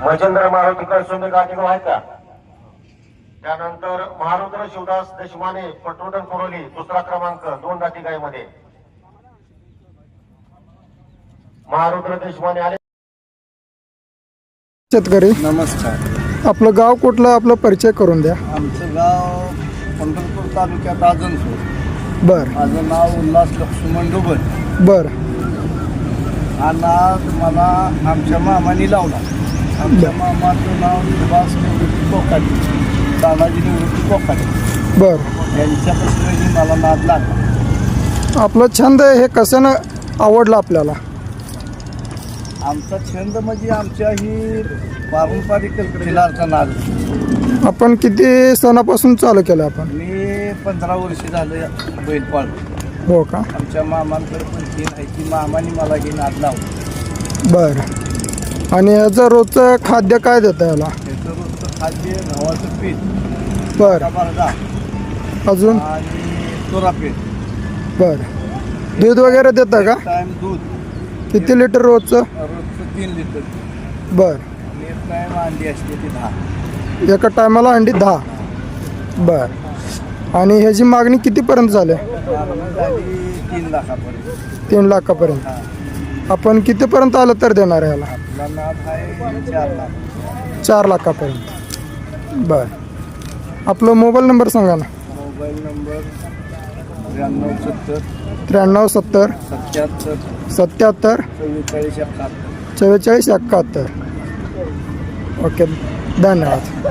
महेंद्र मारुती कळसुंबे गाठीगाव आहे का? त्यानंतर महारुद्र शिवदास देशमाने पटवर्धन कोरोली दुसरा क्रमांक दोन गाठीगाईमध्ये महारुद्र देशमाने आले. शेतकरी नमस्कार. आपलं गाव कुठलं आपलं परिचय करून द्या. आमचं गाव पंढरपूर तालुक्यात आजनसूर बर. माझं नाव उल्हास लक्ष्मण डुबन बर. हा नाद मला आमच्या मामाने लावला. आमच्या मामाचं नाव निवृत्ती कोकाटे. तानाजी निवृत्ती कोकाटे. बर. यांच्यापासूनही मला नाद लागला. आपलं छंद हे कशानं आवडलं आपल्याला? आमचा छंद म्हणजे आमच्या ही पारंपरिक खिलारचा नाद. आपण किती सणापासून चालू केलं आपण? मी पंधरा वर्ष झालं बैल पाळतो हो का? आमच्या मामांकडे पण तीन आहे ती मामाने मला ही नाद लावली. बर. आणि याचं रोजचं खाद्य काय देतं याला? त्याचं रोजचं खाद्य गव्हाचं पीठ बर. अजून? आणि तुरा पीठ बर. दूध वगैरे देतं का? दूध. किती लिटर रोजचं? रोजचं तीन लिटर. बर. आणि एक टाइम अंडी असते ती दहा. एका टायमाला अंडी दहा. बर. आणि ह्याची मागणी कितीपर्यंत झाली? मागणी झाली तीन लाखापर्यंत. तीन लाखापर्यंत. आपण कितीपर्यंत आलं तर देणार आहे याला? आपला नाद आहे चार लाख चार लाखापर्यंत बर. आपलं मोबाईल नंबर सांगा ना. मोबाईल नंबर त्र्याण्णव सत्तर त्र्याण्णव सत्तर सत्याहत्तर सत्याहत्तर चव्वेचाळीस एकाहत्तर. चव्वेचाळीस एकाहत्तर. ओके. धन्यवाद.